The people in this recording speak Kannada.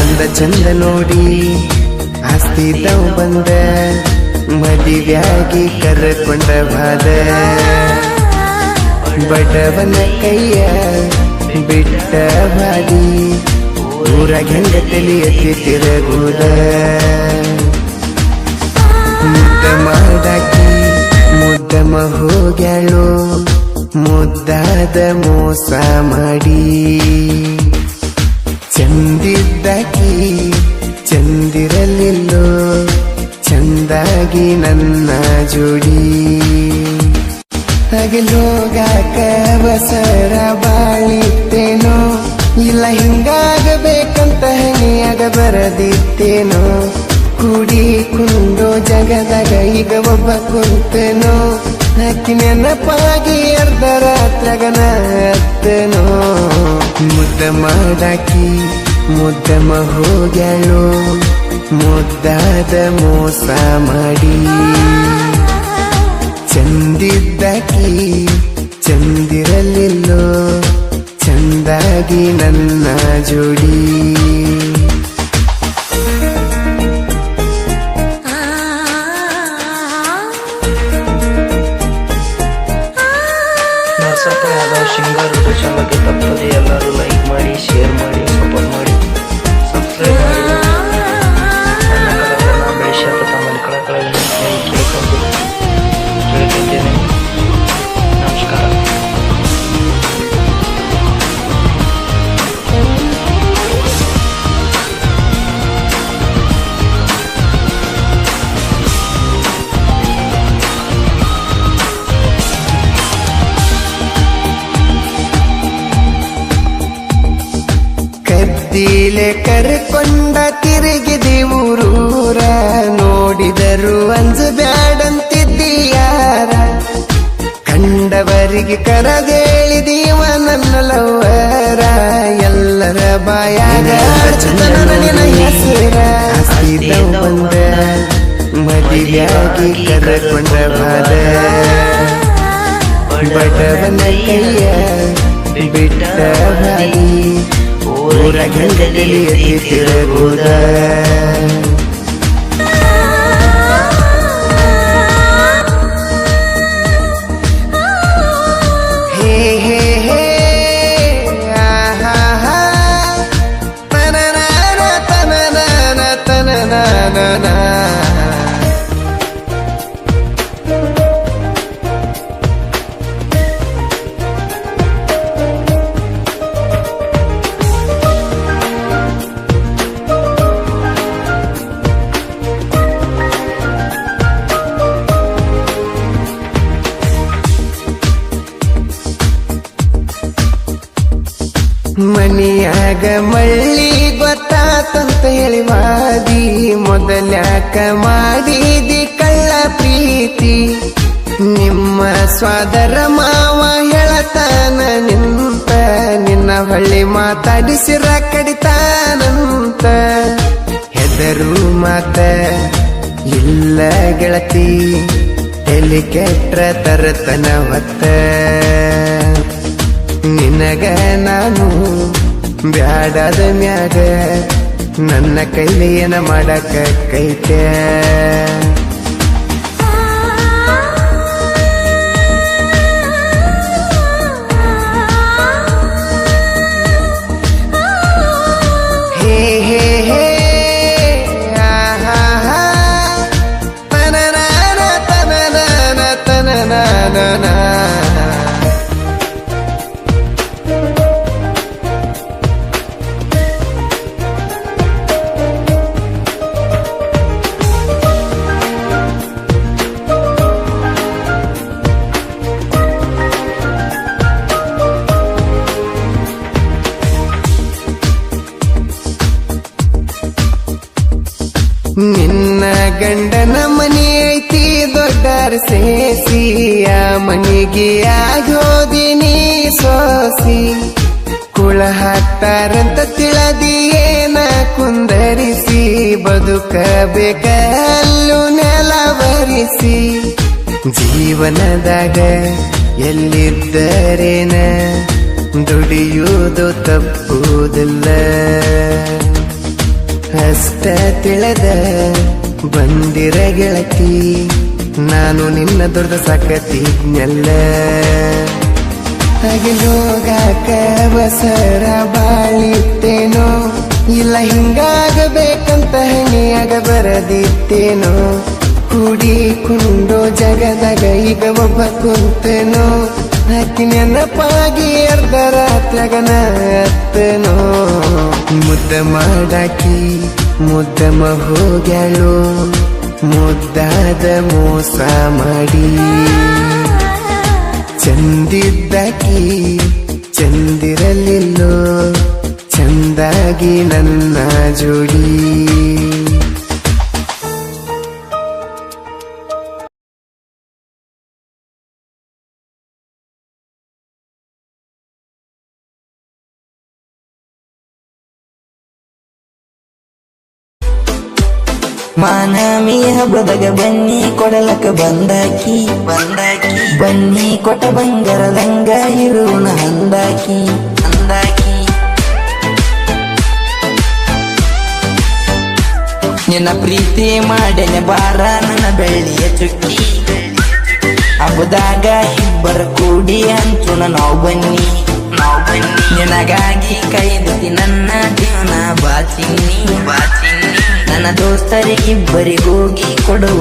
ಅಂದ ಚಂದ ನೋಡಿ ಆಸ್ತಿದವ್ ಬಂದ, ಮದುವೆಯಾಗಿ ಕರೆಕೊಂಡ ಬಾದ ಬಡವನ ಕೈಯ ಬಿಟ್ಟ ಬಾಡಿ ಊರಾಗ ಹೆಂಗ ತಿಳಿಯತಿ ತಿರಗುದ. ಮುದ್ದ ಮಾಡಾಕಿ ಮುದ್ದಮ ಹೋಗ್ಯಾಳು, ಮುದ್ದಾದ ಮೋಸ ಮಾಡಿ. ಚಂದಿದ್ದಕಿ ಚಂದಿರಲಿಲ್ಲೋ, ಚಂದಾಗಿ ನನ್ನ ಜೋಡಿ. ಹಗಲೋಗಾಕ ಬಸರ ಬಾಳಿತ್ತೇನೋ, ಇಲ್ಲ ಹಿಂಗಾಗಬೇಕಂತ ಹಣಿಯಾಗ ಬರದಿತ್ತೇನೋ, ಕೂಡಿ ಕುಂಡೋ ಜಗದಾಗ ಈಗ ಒಬ್ಬ ಕುಂತೇನೋ ಹಾಕಿ ನೆನಪಾಗಿ ಅರ್ಧ ರಾತ್ರಾಗನ ಹತ್ತನೋ. ಮುದ್ದ ಮಾಡಾಕಿ ಮುದ್ದಮ ಹೋಗ್ಯಾಳು ಮುದ್ದಾದ ಮೋಸ ಮಾಡಿ. ಚಂದಿದ್ದಕಿ ಚಂದಿರಲಿಲ್ಲೋ ಚಂದಾಗಿ ನನ್ನ ಜೋಡಿ. ಕದ್ದಿಲೆ ಕರ್ಕೊಂಡ ತಿರುಗಿದಿ ಊರೂರ ನೋಡಿದರು ಅಂಜು ಬ್ಯಾಡಂತಿದ್ದೀಯಾರ. ಕಂಡವರಿಗೆ ಕರದೇಳಿದೀವ ನನ್ನ ಲವರ, ಎಲ್ಲರ ಬಾಯಾಗ ಮದಿಯಾಗಿ ಕರಕೊಂಡವಾದ ಬಡವನ ಕೈಯ ಬಿಟ್ಟ ಬಾಯಿ. கண்களில் ஏற்றி திரகுதான் ಮನಿಯಾಗ ಮಳ್ಳಿ ಗೊತ್ತಾತಂತ ಹೇಳಿ ಮಾದಿ, ಮೊದಲ್ಯಾಕ ಮಾಡಿದಿ ಕಳ್ಳ ಪ್ರೀತಿ. ನಿಮ್ಮ ಸ್ವಾದರ ಮಾವ ಹೇಳತಾನ ನಿಂತ, ನಿನ್ನ ಹೊಳ್ಳಿ ಮಾತಾಡಿಸಿರ ಕಡಿತಾನಂತ. ಹೆದರು ಮಾತ, ಇಲ್ಲ ಗೆಳತಿ, ತಲೆ ಕೆಟ್ರ ತರತನ ಹೊತ್ತ. ನಿನಗ ನಾನು ಬ್ಯಾಡದ ಮ್ಯಾಗ ನನ್ನ ಕೈಲಿ ಏನ ಮಾಡಕ ಕೈತೆ ಹೇ ಹೇ ನಿನ್ನ ಗಂಡನ ಮನೆ ಐತಿ, ದೊಡ್ಡರ ಸೇಸಿಯ ಮನೆಗೆ ಆಗೋದಿನಿ ಸೋಸಿ. ಕುಳ ಹಾಕ್ತಾರಂತ ತಿಳದಿಯೇನ ಕುಂದರಿಸಿ ಬದುಕಬೇಕಲ್ಲು ನೆಲವರಿಸಿ ಜೀವನದಾಗ ಎಲ್ಲಿದ್ದರೇನ, ದುಡಿಯುವುದು ತಪ್ಪುವುದಿಲ್ಲ ಅಷ್ಟ ತಿಳಿದ ಬಂದಿರ ಗೆಳತಿ, ನಾನು ನಿನ್ನ ದೊಡ್ಡ ಸಾಕತಿದ್ನೆಲ್ಲ. ಹೋಗಾಕ ಬಸರ ಬಾಳಿತ್ತೇನೋ, ಇಲ್ಲ ಹಿಂಗಾಗಬೇಕಂತ ಹೆಣಿಯಾಗ ಬರದಿತ್ತೇನೋ. ಕೂಡಿ ಕುಂಡೋ ಜಗದಾಗ ಈಗ ಒಬ್ಬ ಕುಂತೇನೋ ಹಾಕಿ ನೆನಪಾಗಿ ಅರ್ಧ ರಾತ್ರಿಯಾಗನ ಅತ್ತನೋ ಮುದ್ದ ಮಾಡಾಕಿ ಮುದ್ದಮ ಹೋಗ್ಯಾಳು ಮುದ್ದಾದ ಮೋಸ ಮಾಡಿ. ಚಂದಿದ್ದಾಕಿ, ಚಂದಿರಲಿಲ್ಲೋ, ಚಂದಾಗಿ ನನ್ನ ಜೋಡಿ. ಮಾನಮಿ ಹಬ್ಬದಾಗ ಬನ್ನಿ ಕೊಡಲಕ ಬಂದಾಕಿ. ಬಂದಾಕಿ ಬನ್ನಿ ಕೊಟ್ಟ ಬಂಗಾರದಂಗ ಇರುಣ ಅಂದಾಕಿ. ಅಂದಾಕಿ ನಿನ್ನ ಪ್ರೀತಿ ಮಾಡನೆ ಬಾರ ನನ್ನ ಬೆಳ್ಳಿಯ ಚುಕ್ಕಿ. ಹಬ್ಬದಾಗ ಇಬ್ಬರ ಕೂಡಿ ಹಂಚುಣ ನಾವು ಬನ್ನಿ. ನಾವು ಬನ್ನಿ ನಿನಗಾಗಿ ಕೈದತಿ ನನ್ನ ಜೀವನ ಬಾಚಿನ್ನಿ ಬಾಚಿನ್ನಿ ನನ್ನ ದೋಸ್ತರಿಗಿಬ್ಬರಿಗೋಗಿ ಕೊಡುವ